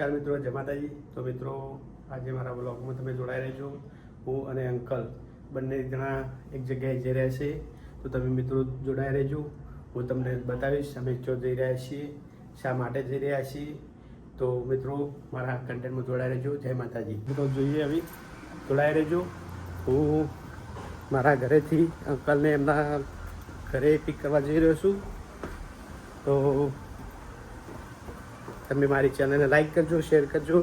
નમસ્કાર મિત્રો જમાતાજી માતાજી. તો મિત્રો, આજે મારા બ્લોગમાં તમે જોડાઈ રહેજો. હું અને અંકલ બંને જણા એક જગ્યાએ જઈ રહ્યા છે તો તમે મિત્રો જોડાઈ રહેજો. હું તમને બતાવીશ, અમે જો જઈ રહ્યા છીએ, શા માટે જઈ રહ્યા છીએ. તો મિત્રો, મારા કન્ટેન્ટમાં જોડાઈ રહેજો. જય માતાજી. મિત્રો, જોઈએ હવે. જોડાઈ રહેજો. હું મારા ઘરેથી અંકલને એમના ઘરે પિક કરવા જઈ રહ્યો છું. તો તમે મારી ચેનલને લાઈક કરજો શેર કરજો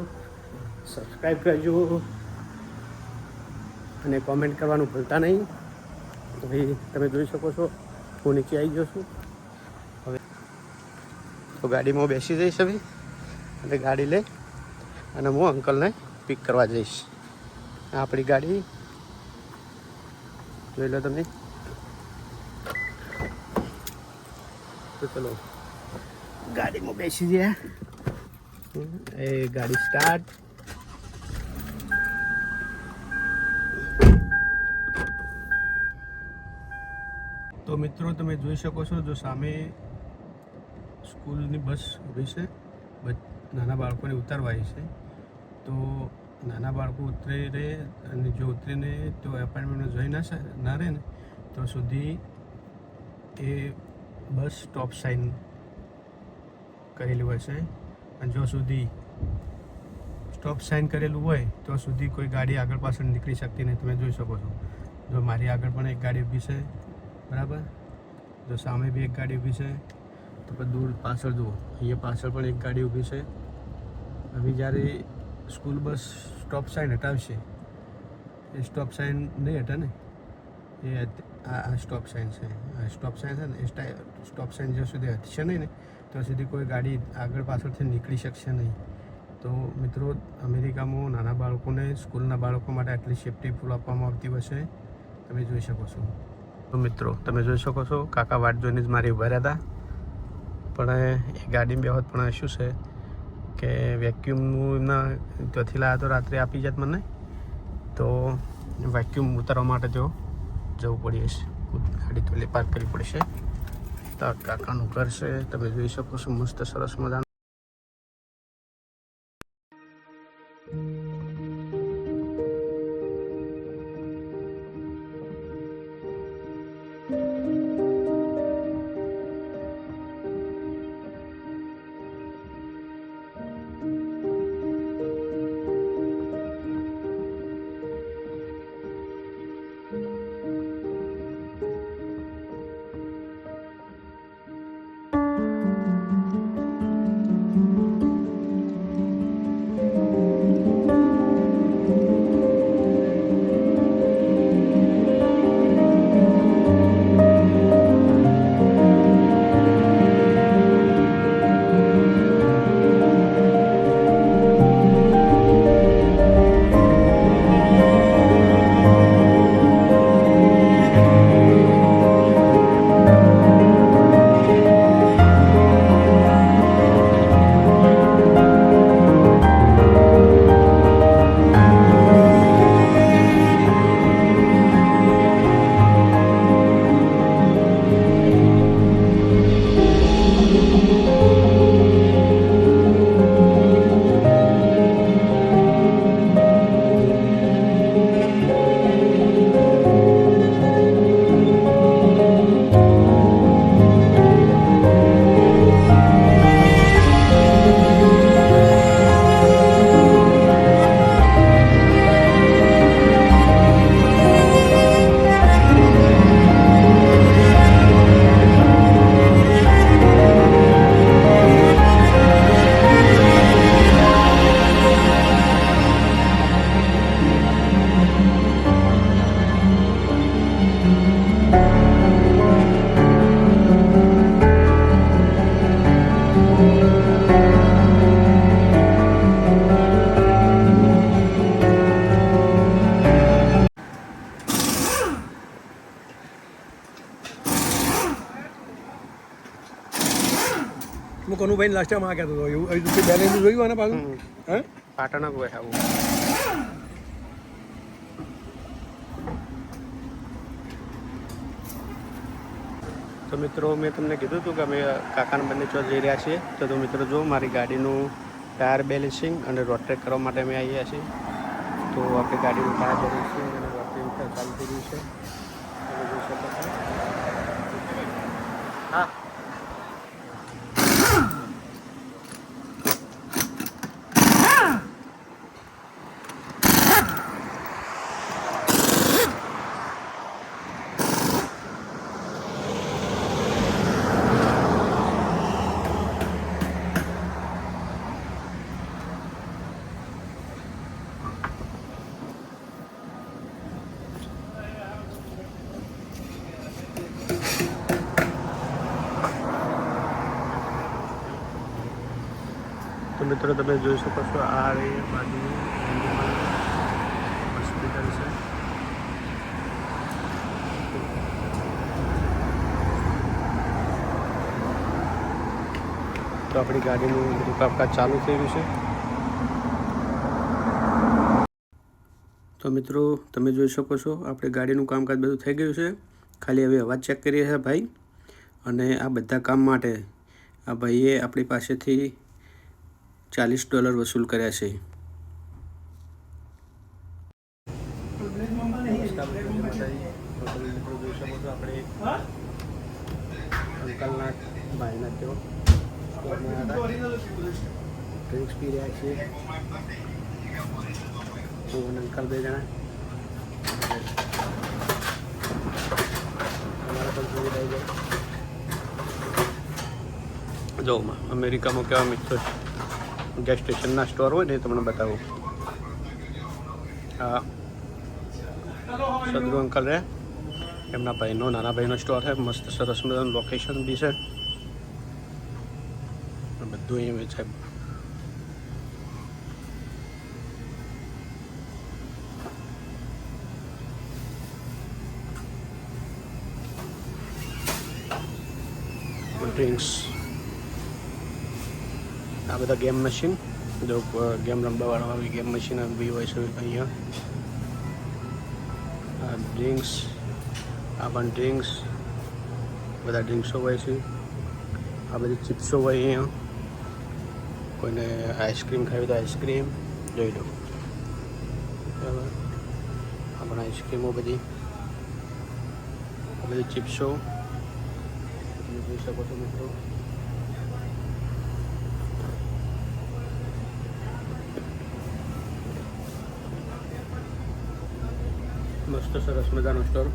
સબસ્ક્રાઈબ કરજો અને કોમેન્ટ કરવાનું ભૂલતા નહીં. ભાઈ, તમે જોઈ શકો છો, હું નીચે આવી ગયો છું. હવે તો ગાડીમાં બેસી જઈશ હવે. અને ગાડી લઈ અને હું અંકલને પિક કરવા જઈશ. આપણી ગાડી. જોઈ લો તમે. તો ચલો, ગાડીમાં બેસી ગયા. એ ગાડી સ્ટાર્ટ તો મિત્રો, તમે જોઈ શકો છો, જો સામે સ્કૂલની બસ ઊભી છે નાના બાળકોને ઉતારવાની છે. તો નાના બાળકો ઉતરી રહે અને જો ઉતરીને તો એપાર્ટમેન્ટમાં જઈ ના ના રહે ને, તો સુધી એ બસ સ્ટોપ સાઇન કરેલી હોય છે. અને જો સુધી સ્ટોપ સાઇન કરેલું હોય તો સુધી કોઈ ગાડી આગળ પાછળ નીકળી શકતી નહીં. તમે જોઈ શકો છો. જો મારી આગળ પણ એક ગાડી ઊભી છે, બરાબર? જો સામે બી એક ગાડી ઊભી છે. તો પછી દૂર પાછળ જુઓ. અહીંયા પાછળ પણ એક ગાડી ઊભી છે. હવે જ્યારે સ્કૂલ બસ સ્ટોપ સાઇન હટાવશે, એ સ્ટોપ સાઇન નહીં હટે ને? એ આ આ સ્ટોપ સાઇન છે. આ સ્ટોપ સાઇન છે ને સ્ટોપ સાઇન જ્યાં સુધી હટશે નહીં ને, ત્યાં સુધી કોઈ ગાડી આગળ પાછળથી નીકળી શકશે નહીં. તો મિત્રો, અમેરિકામાં નાના બાળકોને, સ્કૂલના બાળકો માટે આટલી સેફટી ફૂલ આપવામાં આવતી હશે. તમે જોઈ શકો છો. તો મિત્રો, તમે જોઈ શકો છો, કાકા વાટ જોઈને જ મારી ઊભા રહ્યા હતા. પણ એ ગાડીમાં બેહોત પણ શું છે કે વેક્યુમનું એમના ત્યાંથી લાવ્યા તો રાત્રે આપી જાત મને. તો વેક્યુમ ઉતારવા માટે તેઓ જવું પડી હશે ગાડી તો પાર્ક કરવી પડશે કાકાનું ઘર છે, તમે જોઈ શકો છો, મસ્ત સરસ મજાનું કનુભાઈ લાસ્ટ ટાઈમ આ કહેતો હતો. એવું એવું તે બેલેન્સ જોયું આને પાછું? હે? પાટણ આવું તો મિત્રો મેં તમને કીધું હતું કે અમે કાકાના બંને ચોર જઈ રહ્યા છીએ. તો તો મિત્રો જો મારી ગાડીનું ટાયર બેલેન્સિંગ અને રોડ ટ્રેક કરવા માટે અમે આવ્યા છીએ. તો આપણે ગાડીનું ટાયર બેલેન્સિંગ અને રોડ ટ્રેક ચાલુ થઈ રહ્યું છે તમે જોઈ શકો છો હા તો મિત્રો તમે જોઈ શકો છો આ રહી બાજુ. હોસ્પિટલ છે. તો આપણી ગાડીનું બધું કામકાજ ચાલુ થઈ ગયું છે. તો મિત્રો, તમે જોઈ શકો છો આપણે ગાડીનું કામકાજ બધું થઈ ગયું છે. ખાલી હવે અવાજ ચેક કરીએ છીએ ભાઈ. અને આ બધા કામ માટે આ ભાઈએ આપણી પાસેથી ચાલીસ ડોલર વસૂલ કર્યા છે. અંકલના ભાઈના તેઓ ડ્રિંક્સ પી રહ્યા છીએ હું અંકલ બે જણા અમારા પણ જોઈ રહી જાય જો, અમેરિકામાં કેવા મિત્રો ગેસ સ્ટેશનના સ્ટોર હોય ને એ તમને બતાવું. હા. સદરુ અંકલ રે એમના ભાઈનો, નાના ભાઈનો સ્ટોર છે. મસ્ત સરસ મજાનું લોકેશન બી છે. બધું અહીંયા વેચાય. ડ્રિંક્સ આ બધા ગેમ મશીન, જો ગેમ રમવાવાળા આવી ગેમ મશીન બી હોય છે અહીંયા આ ડ્રિંક્સ આ પણ ડ્રિંક્સ બધા ડ્રિંક્સો હોય છે. આ બધી ચિપ્સો હોય અહીંયા. કોઈને આઈસ્ક્રીમ ખાવી તો આઈસ્ક્રીમ જોઈ લો. બરાબર. આ પણ આઈસ્ક્રીમો બધી. આ બધી ચિપ્સો જોઈ શકો છો મિત્રો. મસ્ત સરસ મજાનો સ્ટોર.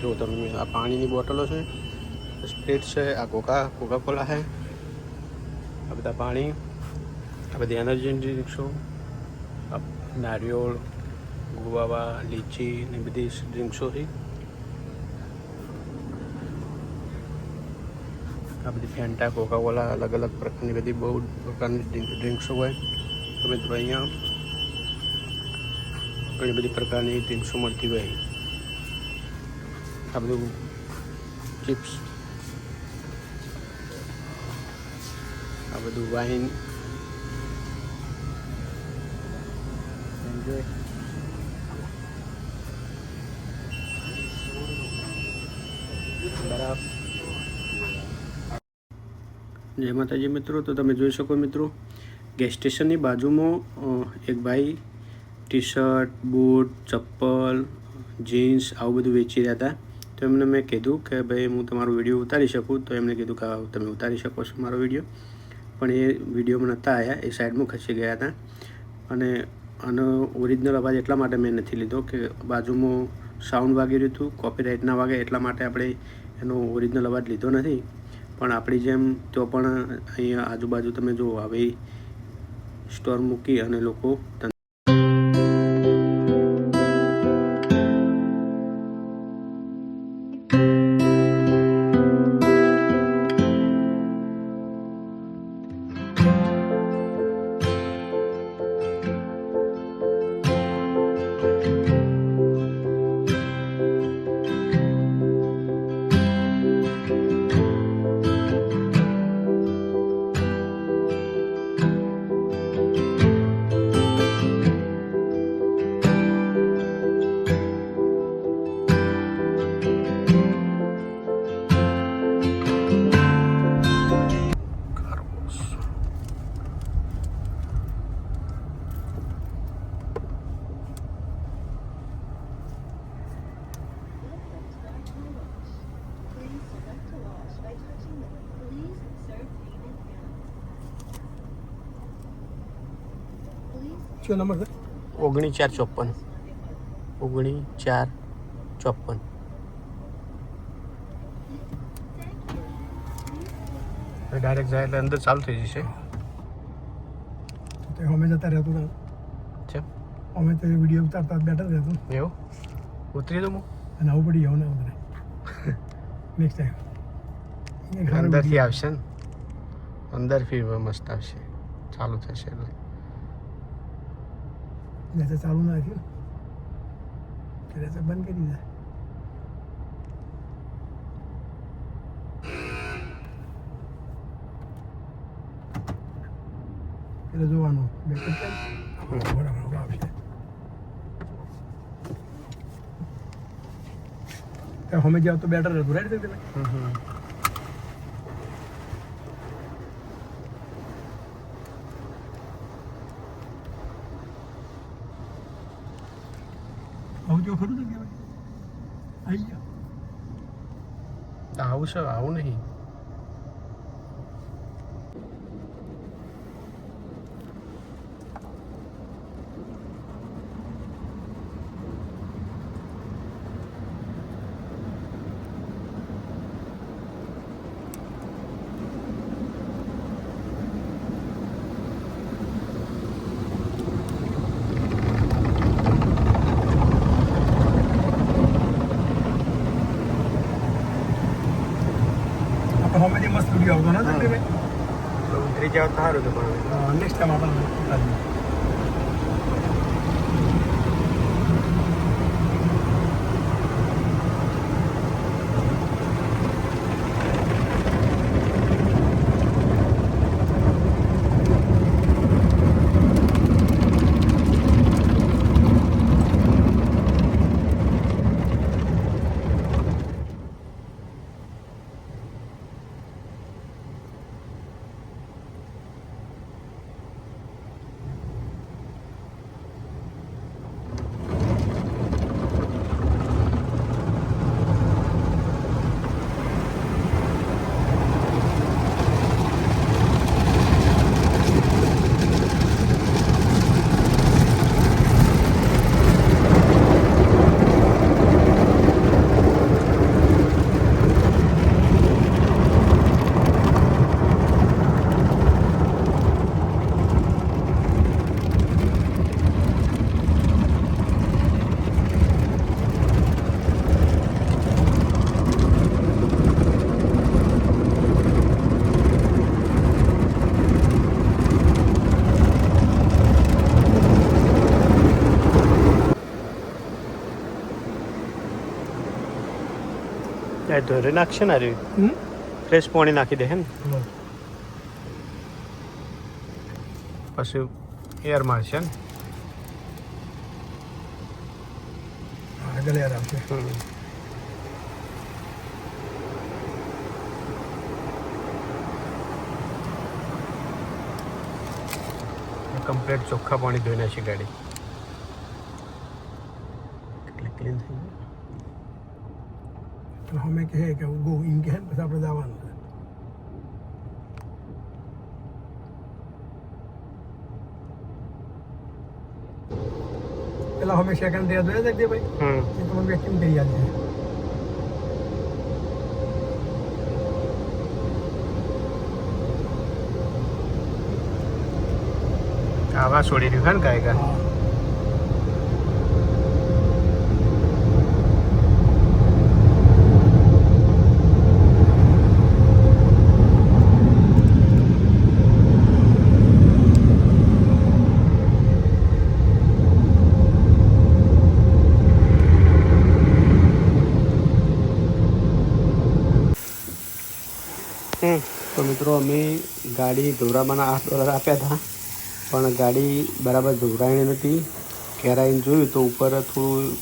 જો તમે આ પાણીની બોટલો છે સ્પ્રિટ છે, આ કોકા કોકા કોલા છે, આ બધા પાણી, આ બધી એનર્જી ડ્રિંક્સો નારિયોળ, ગુવાવા, લીચી ને બધી ડ્રિંક્સો છે. આ બધી ફેન્ટા કોકા કોલા અલગ અલગ પ્રકારની બધી બહુ પ્રકારની ડ્રિંક્સો હોય. તો મિત્રો અહીંયા ઘણી બધી પ્રકારની ડ્રિંક્સો મળતી હોય આ બધું ચિપ્સ આ બધું વાઇન એન્જોય બરાબર જય માતાજી મિત્રો તો તમે જોઈ શકો મિત્રો ગેસ સ્ટેશનની બાજુમાં અ, એક ભાઈ ટી શર્ટ બૂટ, ચપ્પલ, જીન્સ આવું બધું વેચી રહ્યા હતા. તો એમને મેં કીધું કે ભાઈ, હું તમારો વીડિયો ઉતારી શકું. તો એમને કીધું કે તમે ઉતારી શકો છો મારો વીડિયો. પણ એ વિડીયોમાં નહોતા આવ્યા એ સાઈડમાં ખસી ગયા હતા. અને આનો ઓરિજિનલ અવાજ એટલા માટે મેં નથી લીધો કે બાજુમાં સાઉન્ડ વાગી રહ્યું હતું કોપીરાઇટ ના વાગે એટલા માટે આપણે એનો ઓરિજિનલ અવાજ લીધો નથી. પણ આપણી જેમ તો પણ અહીંયા આજુબાજુ તમે જુઓ, આવી સ્ટોર મૂકી અને લોકો શું નંબર છે? ઓગણી ચાર ચોપન. ઓગણીસ ચાર ચોપન. ડાયરેક્ટ જાય એટલે અંદર ચાલુ થઈ જશે. તો અમે જતા રહેતું ને છે? અમે તો વીડિયો ઉતારતા બેઠા રહેતું. એવું? ઉતરી દઉં અને આવું પડી જવું ને અમને નેક્સ્ટ ટાઈમ અંદરથી આવશે ને? અંદર ફી મસ્ત આવશે. ચાલુ થશે એટલે. મેં ચાલુ ના રાખ્યું એટલે તો બંધ કરી દીધા એટલે જોવાનું બેકઅપ કેમ બરાબર આવશે. અમે જાવ તો બેટર રહેતું રાઈટ તમે જો ખરું ને કહેવાય? આવી આવું છે આવું નહીં. આપણે હમે જે મસ્ત વીડિયો આવતો ને ભાઈ એ ધોરે નાખશે ને રે? ફ્રેશ પાણી નાખી દે હે ને. પછી એર મારશે ને? આગળ એર આવશે. કમ્પ્લીટ ચોખ્ખા પાણી ધોઈ નાખી ગાડી. એટલે ક્લીન થઈ ગયું તો અમે કહે કે ગો એમ કહે પછી આપણે જવાનું છે. પેલા અમે સેકન્ડ ડે જોયા કે ભાઈ? એ તમને વેક્યુમ કરી છે આવા છોડી હે ને ગાયકા? હા તો મિત્રો, અમે ગાડી ધોરામાંના આઠ ડોલર આપ્યા હતા. પણ ગાડી બરાબર ધોરાણી નથી ઘેરાઈને જોયું તો ઉપર થોડું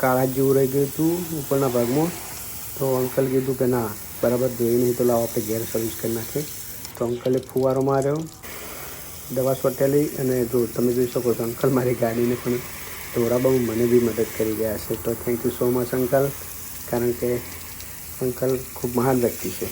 કાળા જેવું રહી ગયું હતું ઉપરના ભાગમાં. તો અંકલ કીધું કે ના, બરાબર ધોઈ નહીં તો લાવો, આપણે ઘેર સર્વિસ કરી નાખીએ. તો અંકલે ફુવારો માર્યો, દવા સોટેલી અને જો તમે જોઈ શકો છો, અંકલ મારી ગાડીને પણ ધોરા મને બી મદદ કરી ગયા છે. તો thank you so much uncle. કારણ કે અંકલ ખૂબ મહાન વ્યક્તિ છે.